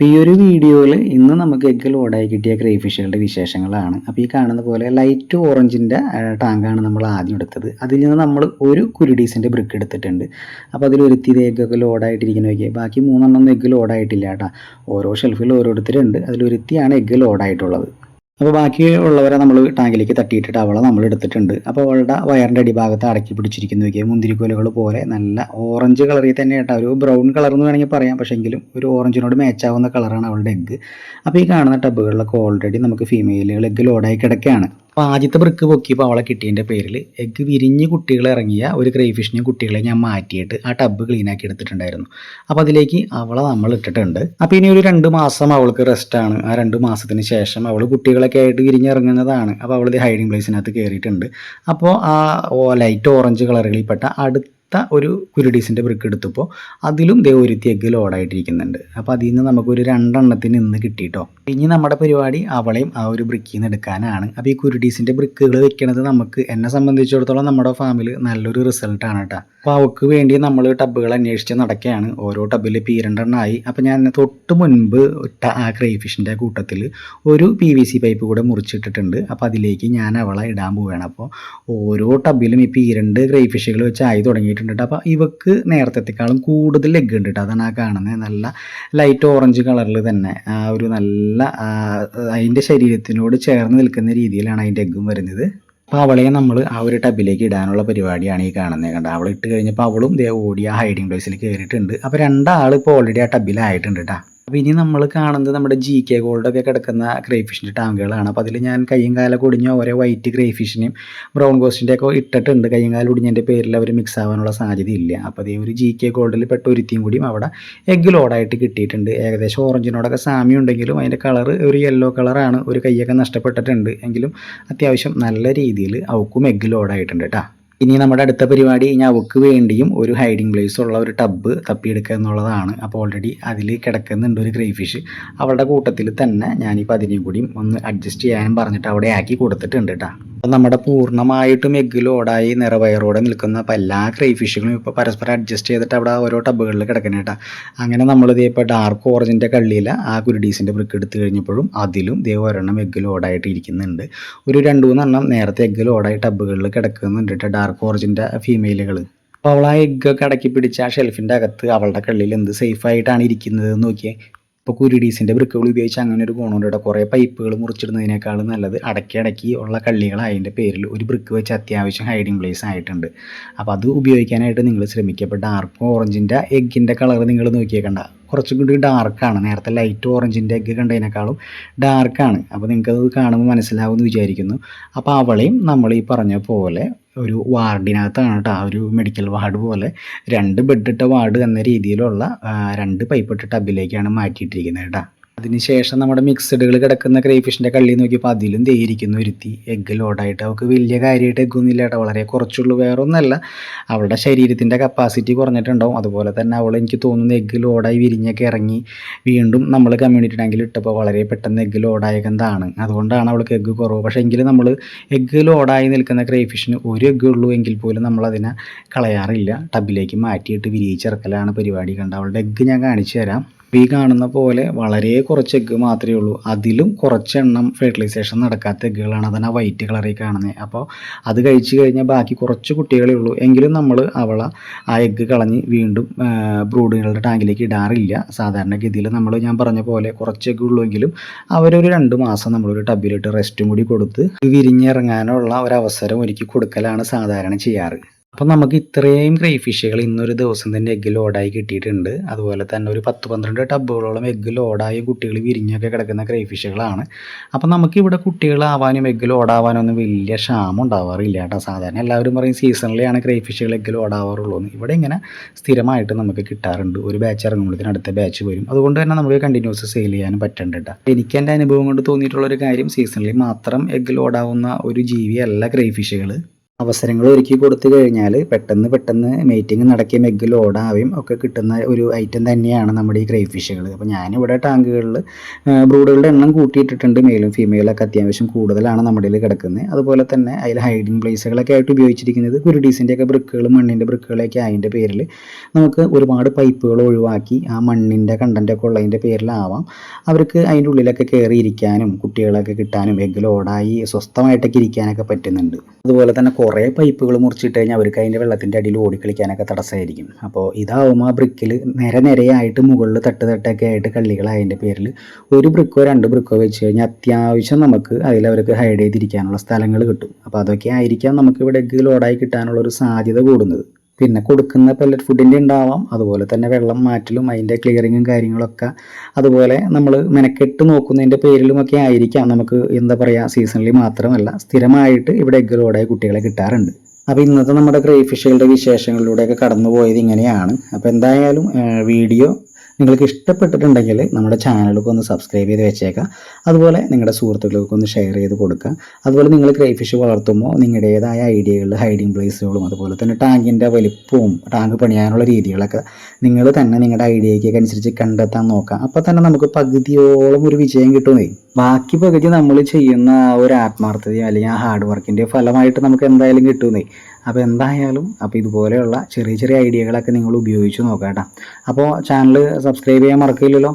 അപ്പോൾ ഈ ഒരു വീഡിയോയിൽ ഇന്ന് നമുക്ക് എഗ്ഗിൽ ഓടായി കിട്ടിയ ക്രേ ഫിഷുകളുടെ വിശേഷങ്ങളാണ്. അപ്പോൾ ഈ കാണുന്ന പോലെ ലൈറ്റ് ഓറഞ്ചിന്റെ ടാങ്കാണ് നമ്മൾ ആദ്യം എടുത്തത്. അതിൽ നിന്ന് നമ്മൾ ഒരു കുരുഡീസിന്റെ ബ്രിക്ക് എടുത്തിട്ടുണ്ട്. അപ്പോൾ അതിൽ ഒരുത്തി എഗ്ഗൊക്കെ ലോഡായിട്ടിരിക്കുന്ന നോക്കിയാൽ ബാക്കി മൂന്നെണ്ണം എഗ്ഗ് ലോഡായിട്ടില്ല കേട്ടോ. ഓരോ ഷെൽഫിൽ ഓരോരുത്തരുണ്ട്. അതിലൊരുത്തിയാണ് എഗ്ഗ് ലോഡായിട്ടുള്ളത് അപ്പോൾ ബാക്കി ഉള്ളവരെ നമ്മൾ ടാങ്കിലേക്ക് തട്ടിയിട്ടിട്ട് അവളെ നമ്മൾ എടുത്തിട്ടുണ്ട്. അപ്പോൾ അവളുടെ വയറിന്റെ അടിഭാഗത്ത് അടക്കി പിടിച്ചിരിക്കുന്നു. നോക്കിയാൽ മുന്തിരിക്കോലുകൾ പോലെ നല്ല ഓറഞ്ച് കളറിൽ തന്നെ കേട്ടോ. ഒരു ബ്രൗൺ കളർ എന്ന് വേണമെങ്കിൽ പറയാം. പക്ഷേ എങ്കിലും ഒരു ഓറഞ്ചിനോട് മാച്ചാവുന്ന കളറാണ് അവളുടെ എഗ്ഗ് അപ്പോൾ ഈ കാണുന്ന ടബുകളിലൊക്കെ ഓൾറെഡി നമുക്ക് ഫീമെയിലുകൾ എഗ്ഗ് ലോഡായി കിടക്കുകയാണ്. അപ്പോൾ ആദ്യത്തെ ബ്രിക്ക് പൊക്കിയപ്പോൾ അവളെ കിട്ടിയതിന്റെ പേരിൽ എഗ്ഗ് വിരിഞ്ഞ് കുട്ടികളെ ഇറങ്ങിയ ഒരു ക്രൈഫിഷിനെ കുട്ടികളെ ഞാൻ മാറ്റിയിട്ട് ആ ടബ്ബ് ക്ലീനാക്കി എടുത്തിട്ടുണ്ടായിരുന്നു. അപ്പോൾ അതിലേക്ക് അവളെ നമ്മൾ ഇട്ടിട്ടുണ്ട്. അപ്പോൾ ഇനി ഒരു രണ്ട് മാസം അവൾക്ക് റെസ്റ്റാണ് ആ രണ്ട് മാസത്തിന് ശേഷം അവൾ കുട്ടികളൊക്കെ ആയിട്ട് വിരിഞ്ഞിറങ്ങുന്നതാണ്. അപ്പോൾ അവൾ ഹൈഡിങ് പ്ലേസിനകത്ത് കയറിയിട്ടുണ്ട് അപ്പോൾ ആ ലൈറ്റ് ഓറഞ്ച് കളറുകളിൽപ്പെട്ട അടുത്ത ഒരു കുരുടീസിന്റെ ബ്രിക്ക് എടുത്തപ്പോൾ അതിലും ദേ ഒരുത്തി എഗ്ഗ് ലോഡായിട്ടിരിക്കുന്നുണ്ട് അപ്പോൾ അതിൽ നിന്ന് നമുക്കൊരു രണ്ടെണ്ണത്തിന് ഇന്ന് കിട്ടിയിട്ടോ ഇനി നമ്മുടെ പരിപാടി അവളെയും ആ ഒരു ബ്രിക്കിൽ നിന്ന് എടുക്കാനാണ്. അപ്പോൾ ഈ കുരുടീസിന്റെ ബ്രിക്കുകൾ വെക്കണത് നമുക്ക് എന്നെ സംബന്ധിച്ചിടത്തോളം നമ്മുടെ ഫാമിൽ നല്ലൊരു റിസൾട്ടാണ് കേട്ടോ അപ്പോൾ അവൾക്ക് വേണ്ടി നമ്മൾ ടബുകൾ അന്വേഷിച്ച് നടക്കുകയാണ് ഓരോ ടബിൽ പി രണ്ടെണ്ണമായി അപ്പോൾ ഞാൻ തൊട്ട് മുൻപ് ഇട്ട ആ ക്രൈഫിഷിന്റെ കൂട്ടത്തിൽ ഒരു പി വി സി പൈപ്പ് കൂടെ മുറിച്ചിട്ടിട്ടുണ്ട്. അപ്പോൾ അതിലേക്ക് ഞാൻ അവളെ ഇടാൻ പോവുകയാണ് അപ്പോൾ ഓരോ ടബിലും ഈ പീരണ്ട് ക്രൈഫിഷുകൾ വെച്ച് ആയി തുടങ്ങിയിട്ടുണ്ട്. ട്ടോ. അപ്പോൾ ഇവക്ക് നേരത്തെക്കാളും കൂടുതൽ ലെഗ് ഉണ്ട് കേട്ടോ അതാണ് ആ കാണുന്നത് നല്ല ലൈറ്റ് ഓറഞ്ച് കളറിൽ തന്നെ ആ ഒരു നല്ല അതിന്റെ ശരീരത്തിനോട് ചേർന്ന് നിൽക്കുന്ന രീതിയിലാണ് അതിന്റെ എഗ്ഗും വരുന്നത്. അപ്പോൾ അവളെ നമ്മൾ ആ ഒരു ടബിലേക്ക് ഇടാനുള്ള പരിപാടിയാണ് ഈ കാണുന്നത് കണ്ടത് അവൾ ഇട്ട് കഴിഞ്ഞപ്പോൾ അവളും ദേ ഓടി ആ ഹൈഡിങ് പ്ലേസിൽ കയറിയിട്ടുണ്ട് അപ്പോൾ രണ്ടാൾ ഇപ്പോൾ ഓൾറെഡി ആ ടബിലായിട്ടുണ്ട് കേട്ടോ അപ്പോൾ ഇനി നമ്മൾ കാണുന്നത് നമ്മുടെ ജി കെ ഗോൾഡൊക്കെ കിടക്കുന്ന ഗ്രേ ക്രൈഫിഷിന്റെ ടാങ്കുകളാണ്. അപ്പോൾ അതിൽ ഞാൻ കയ്യും കാല ഒടിഞ്ഞ ഓരോ വൈറ്റ് ക്രൈഫിഷിനെയും ബ്രൗൺ കോസ്റ്റിന്റെ ഒക്കെ ഇട്ടിട്ടുണ്ട്. കയ്യും കാലം ഒടിഞ്ഞതിന്റെ പേരിൽ അവർ മിക്സ് ആവാനുള്ള സാധ്യതയില്ല. അപ്പോൾ അതേ ഒരു ജി കെ ഗോൾഡിൽ പെട്ട ഒരുത്തിയും കൂടിയും അവിടെ എഗ് ലോഡായിട്ട് കിട്ടിയിട്ടുണ്ട്. ഏകദേശം ഓറഞ്ചിനോടൊക്കെ സാമ്യം ഉണ്ടെങ്കിലും അതിന്റെ കളർ ഒരു യെല്ലോ കളറാണ് ഒരു കൈയൊക്കെ നഷ്ടപ്പെട്ടിട്ടുണ്ട്. എങ്കിലും അത്യാവശ്യം നല്ല രീതിയിൽ അവക്കും എഗ് ലോഡായിട്ടുണ്ട് കേട്ടോ ഇനി നമ്മുടെ അടുത്ത പരിപാടി ഇനി അവക്ക് വേണ്ടിയും ഒരു ഹൈഡിങ് പ്ലേസ് ഉള്ള ഒരു ടബ്ബ് തപ്പിയെടുക്കുക എന്നുള്ളതാണ്. അപ്പോൾ ഓൾറെഡി അതിൽ കിടക്കുന്നുണ്ട് ഒരു ഗ്രേ ഫിഷ് അവളുടെ കൂട്ടത്തിൽ തന്നെ ഞാനിപ്പോൾ അതിനെയും കൂടിയും ഒന്ന് അഡ്ജസ്റ്റ് ചെയ്യാനും പറഞ്ഞിട്ട് അവിടെ ആക്കി കൊടുത്തിട്ടുണ്ട് കേട്ടോ നമ്മുടെ പൂർണമായിട്ടും എഗ്ഗ് ലോഡായി നിറവയറോടെ നിൽക്കുന്ന അപ്പോൾ എല്ലാ ക്രൈ ഫിഷുകളും ഇപ്പോൾ പരസ്പരം അഡ്ജസ്റ്റ് ചെയ്തിട്ട് അവിടെ ഓരോ ടബുകളിൽ കിടക്കണം കേട്ടോ. അങ്ങനെ നമ്മളിത് ഇപ്പോൾ ഡാർക്ക് ഓറഞ്ചിന്റെ കള്ളിയിൽ ആ കുരുഡീസിന്റെ ബ്രിക്ക് എടുത്തു കഴിഞ്ഞപ്പോഴും അതിലും ഇതേ ഒരെണ്ണം എഗ്ഗ് ലോഡായിട്ട് ഇരിക്കുന്നുണ്ട്. ഒരു രണ്ട് മൂന്നെണ്ണം നേരത്തെ എഗ്ഗ് ലോഡായി ടബ്ബുകളിൽ കിടക്കുന്നുണ്ട് കേട്ടോ ഡാർക്ക് ഓറഞ്ചിന്റെ ഫീമെയിലുകൾ അപ്പോൾ അവൾ ആ എഗ്ഗൊക്കെ അടക്കി പിടിച്ച് ആ ഷെൽഫിന്റെ അകത്ത് അവളുടെ കള്ളിയിൽ എന്ത് സേഫായിട്ടാണ് ഇരിക്കുന്നത് എന്ന് നോക്കിയേ. ഇപ്പോൾ കുരുടീസിന്റെ ബ്രിക്കുകൾ ഉപയോഗിച്ച് അങ്ങനെ ഒരു ഗുണമുണ്ട് കുറേ പൈപ്പുകൾ മുറിച്ചിടുന്നതിനേക്കാളും നല്ലത് അടക്കി അടക്കി ഉള്ള അതിന്റെ പേരിൽ ഒരു ബ്രിക്ക് വെച്ച് അത്യാവശ്യം ഹൈഡിങ് പ്ലേസ് ആയിട്ടുണ്ട്. അപ്പോൾ അത് ഉപയോഗിക്കാനായിട്ട് നിങ്ങൾ ശ്രമിക്കുക. ഇപ്പോൾ ഡാർക്ക് ഓറഞ്ചിന്റെ എഗ്ഗിന്റെ കളർ നിങ്ങൾ നോക്കിയേക്കണ്ട. കുറച്ചും കൂടി ഡാർക്കാണ് നേരത്തെ ലൈറ്റ് ഓറഞ്ചിന്റെ ഒക്കെ കണ്ടതിനേക്കാളും ഡാർക്കാണ് അപ്പോൾ നിങ്ങൾക്കത് കാണുമ്പോൾ മനസ്സിലാവുമെന്ന് വിചാരിക്കുന്നു. അപ്പോൾ അവളെയും നമ്മൾ ഈ പറഞ്ഞ പോലെ ഒരു വാർഡിനകത്താണ് കേട്ടോ ആ ഒരു മെഡിക്കൽ വാർഡ് പോലെ രണ്ട് ബെഡിട്ട വാർഡ് എന്ന രീതിയിലുള്ള രണ്ട് പൈപ്പിട്ട ടബിലേക്കാണ് മാറ്റിയിട്ടിരിക്കുന്നത് കേട്ടോ. അതിനുശേഷം നമ്മുടെ മിക്സഡുകൾ കിടക്കുന്ന ക്രൈഫിഷിന്റെ കള്ളി നോക്കിയപ്പോൾ അതിലും തേയിരിക്കുന്നു ഒരുത്തി എഗ്ഗ് ലോഡായിട്ട് അവൾക്ക് വലിയ കാര്യമായിട്ട് എഗ്ഗൊന്നുമില്ല കേട്ടോ. വളരെ കുറച്ചുള്ളൂ. വേറെ ഒന്നല്ല അവളുടെ ശരീരത്തിന്റെ കപ്പാസിറ്റി കുറഞ്ഞിട്ടുണ്ടാവും. അതുപോലെ തന്നെ അവൾ എനിക്ക് തോന്നുന്നു എഗ്ഗ് ലോഡായി വിരിഞ്ഞൊക്കെ ഇറങ്ങി വീണ്ടും നമ്മൾ കമ്മ്യൂണിറ്റി ടാങ്കിൽ ഇട്ടപ്പോൾ വളരെ പെട്ടെന്ന് എഗ്ഗ് ലോഡായതാണ് അതുകൊണ്ടാണ് അവൾക്ക് എഗ്ഗ് കുറവ്. പക്ഷേ എങ്കിലും നമ്മൾ എഗ്ഗ് ലോഡായി നിൽക്കുന്ന ക്രൈഫിഷിന് ഒരു എഗ്ഗ് ഉള്ളൂ എങ്കിൽ പോലും നമ്മളതിനെ കളയാറില്ല. ടബിലേക്ക് മാറ്റിയിട്ട് വിരിയിച്ചിറക്കലാണ് പരിപാടി. കണ്ട? അവളുടെ എഗ്ഗ് ഞാൻ കാണിച്ചു തരാം. ഈ കാണുന്ന പോലെ വളരെ കുറച്ച് എഗ്ഗ് മാത്രമേ ഉള്ളൂ. അതിലും കുറച്ചെണ്ണം ഫെർട്ടിലൈസേഷൻ നടക്കാത്ത എഗ്ഗുകളാണ് അതാണ് ആ വൈറ്റ് കളറിൽ കാണുന്നത് അപ്പോൾ അത് കഴിച്ചു കഴിഞ്ഞാൽ ബാക്കി കുറച്ച് കുട്ടികളേ ഉള്ളൂ. എങ്കിലും നമ്മൾ അവളെ ആ എഗ്ഗ് കളഞ്ഞ് വീണ്ടും ബ്രൂഡുകളുടെ ടാങ്കിലേക്ക് ഇടാറില്ല. സാധാരണഗതിയിൽ നമ്മൾ ഞാൻ പറഞ്ഞ പോലെ കുറച്ച് എഗ്ഗ് ഉള്ളുവെങ്കിലും അവരൊരു രണ്ട് മാസം നമ്മളൊരു ടബിലിട്ട് റെസ്റ്റും കൂടി കൊടുത്ത് വിരിഞ്ഞിറങ്ങാനുള്ള ഒരവസരം ഒരുക്കി കൊടുക്കലാണ് സാധാരണ ചെയ്യാറ്. അപ്പം നമുക്ക് ഇത്രയും ക്രൈ ഫിഷുകൾ ഇന്നൊരു ദിവസം തന്നെ എഗ്ഗ് ലോഡായി കിട്ടിയിട്ടുണ്ട്. അതുപോലെ തന്നെ ഒരു പത്ത് പന്ത്രണ്ട് ടബുകളോളം എഗ്ഗ് ലോഡായി കുട്ടികൾ വിരിഞ്ഞൊക്കെ കിടക്കുന്ന ക്രൈ ഫിഷുകളാണ് അപ്പം നമുക്കിവിടെ കുട്ടികളാവാനും എഗ്ഗ് ലോഡാവാനും ഒന്നും വലിയ ക്ഷാമം ഉണ്ടാവാറില്ല കേട്ടോ. സാധാരണ എല്ലാവരും പറയും സീസണിലെയാണ് ക്രൈ ഫിഷുകൾ എഗ്ഗ് ലോഡാവാറുള്ളൂ എന്ന്. ഇവിടെ ഇങ്ങനെ സ്ഥിരമായിട്ട് നമുക്ക് കിട്ടാറുണ്ട്. ഒരു ബാച്ച് ഇറങ്ങുമ്പോഴത്തേന് അടുത്ത ബാച്ച് വരും. അതുകൊണ്ട് തന്നെ നമുക്ക് കണ്ടിന്യൂസ് സെയിൽ ചെയ്യാനും പറ്റണ്ട കേട്ടോ. എനിക്ക് എന്റെ അനുഭവം കൊണ്ട് തോന്നിയിട്ടുള്ള ഒരു കാര്യം സീസണിൽ മാത്രം എഗ്ഗ് ലോഡാവുന്ന ഒരു ജീവിയല്ല ക്രൈ ഫിഷുകൾ അവസരങ്ങൾ ഒരുക്കി കൊടുത്തു കഴിഞ്ഞാൽ പെട്ടെന്ന് പെട്ടെന്ന് മീറ്റിംഗ് നടക്കുകയും എഗ്ഗ് ലോഡാവുകയും ഒക്കെ കിട്ടുന്ന ഒരു ഐറ്റം തന്നെയാണ് നമ്മുടെ ഈ ക്രൈ ഫിഷുകൾ അപ്പോൾ ഞാനിവിടെ ടാങ്കുകളിൽ ബ്രൂഡുകളുടെ എണ്ണം കൂട്ടിയിട്ടിട്ടുണ്ട്. മെയിലും ഫീമെയിലൊക്കെ അത്യാവശ്യം കൂടുതലാണ് നമ്മുടെ ഇതിൽ കിടക്കുന്നത്. അതുപോലെ തന്നെ അതിൽ ഹൈഡിങ് പ്ലേസുകളൊക്കെ ആയിട്ട് ഉപയോഗിച്ചിരിക്കുന്നത് കുരുഡീസിന്റെ ഒക്കെ ബ്രിക്കുകളും മണ്ണിന്റെ ബ്രിക്കുകളൊക്കെ അതിന്റെ പേരിൽ നമുക്ക് ഒരുപാട് പൈപ്പുകൾ ഒഴിവാക്കി ആ മണ്ണിന്റെ കണ്ടന്റൊക്കെ ഉള്ളതിന്റെ പേരിലാവാം. അവർക്ക് അതിന്റെ ഉള്ളിലൊക്കെ കയറി ഇരിക്കാനും കുട്ടികളൊക്കെ കിട്ടാനും എഗ്ഗ് ലോഡായി സ്വസ്ഥമായിട്ടൊക്കെ ഇരിക്കാനൊക്കെ പറ്റുന്നുണ്ട്. അതുപോലെ തന്നെ കുറേ പൈപ്പുകൾ മുറിച്ചിട്ട് കഴിഞ്ഞാൽ അവർക്ക് അതിന്റെ വെള്ളത്തിന്റെ അടിയിൽ ഓടിക്കളിക്കാനൊക്കെ തടസ്സമായിരിക്കും. അപ്പോൾ ഇതാവുമ്പോൾ ആ ബ്രിക്കിൽ നിര നിരയായിട്ട് മുകളിൽ തട്ട് തട്ടൊക്കെ ആയിട്ട് കള്ളികൾ അതിന്റെ പേരിൽ ഒരു ബ്രിക്കോ രണ്ട് ബ്രിക്കോ വെച്ച് കഴിഞ്ഞാൽ അത്യാവശ്യം നമുക്ക് അതിൽ അവർക്ക് ഹൈഡ് ചെയ്തിരിക്കാനുള്ള സ്ഥലങ്ങൾ കിട്ടും. അപ്പോൾ അതൊക്കെ ആയിരിക്കാം നമുക്ക് ഇവിടെ എഗ്ഗ് ലോഡായി കിട്ടാനുള്ള ഒരു സാധ്യത കൂടുന്നത്. പിന്നെ കൊടുക്കുന്ന പെല്ലറ്റ് ഫുഡിന്റെ ഉണ്ടാവാം. അതുപോലെ തന്നെ വെള്ളം മാറ്റലും അതിന്റെ ക്ലിയറിങ്ങും കാര്യങ്ങളൊക്കെ. അതുപോലെ നമ്മൾ മെനക്കെട്ട് നോക്കുന്നതിന്റെ പേരിലുമൊക്കെ ആയിരിക്കാം. നമുക്ക് എന്താ പറയുക സീസണലി മാത്രമല്ല സ്ഥിരമായിട്ട് ഇവിടെ എഗ്ഗ് കുട്ടികളെ കിട്ടാറുണ്ട്. അപ്പോൾ ഇന്നത്തെ നമ്മുടെ ക്രൈ ഫിഷുകളുടെ വിശേഷങ്ങളിലൂടെയൊക്കെ കടന്നു പോയത് ഇങ്ങനെയാണ്. അപ്പോൾ എന്തായാലും വീഡിയോ നിങ്ങൾക്ക് ഇഷ്ടപ്പെട്ടിട്ടുണ്ടെങ്കിൽ നമ്മുടെ ചാനലൊക്കെ ഒന്ന് സബ്സ്ക്രൈബ് ചെയ്ത് വെച്ചേക്കാം അതുപോലെ നിങ്ങളുടെ സുഹൃത്തുക്കൾക്ക് ഒന്ന് ഷെയർ ചെയ്ത് കൊടുക്കുക. അതുപോലെ നിങ്ങൾ ക്രൈ ഫിഷ് വളർത്തുമ്പോൾ നിങ്ങളുടേതായ ഐഡിയകൾ ഹൈഡിങ് പ്ലേസുകളും അതുപോലെ തന്നെ ടാങ്കിന്റെ വലിപ്പവും ടാങ്ക് പണിയാനുള്ള രീതികളൊക്കെ നിങ്ങൾ തന്നെ നിങ്ങളുടെ ഐഡിയയ്ക്കൊക്കെ അനുസരിച്ച് കണ്ടെത്താൻ നോക്കാം അപ്പോൾ തന്നെ നമുക്ക് പകുതിയോളം ഒരു വിജയം കിട്ടുന്നേ. ബാക്കി പകുതി നമ്മൾ ചെയ്യുന്ന ആ ഒരു ആത്മാർത്ഥതയും അല്ലെങ്കിൽ ആ ഹാർഡ് വർക്കിന്റെ ഫലമായിട്ട് നമുക്ക് എന്തായാലും കിട്ടുന്നേ. അപ്പോൾ എന്തായാലും അപ്പോൾ ഇതുപോലെയുള്ള ചെറിയ ചെറിയ ഐഡിയകളൊക്കെ നിങ്ങൾ ഉപയോഗിച്ച് നോക്കാം കേട്ടോ അപ്പോൾ ചാനൽ സബ്സ്ക്രൈബ് ചെയ്യാൻ മറക്കില്ലല്ലോ?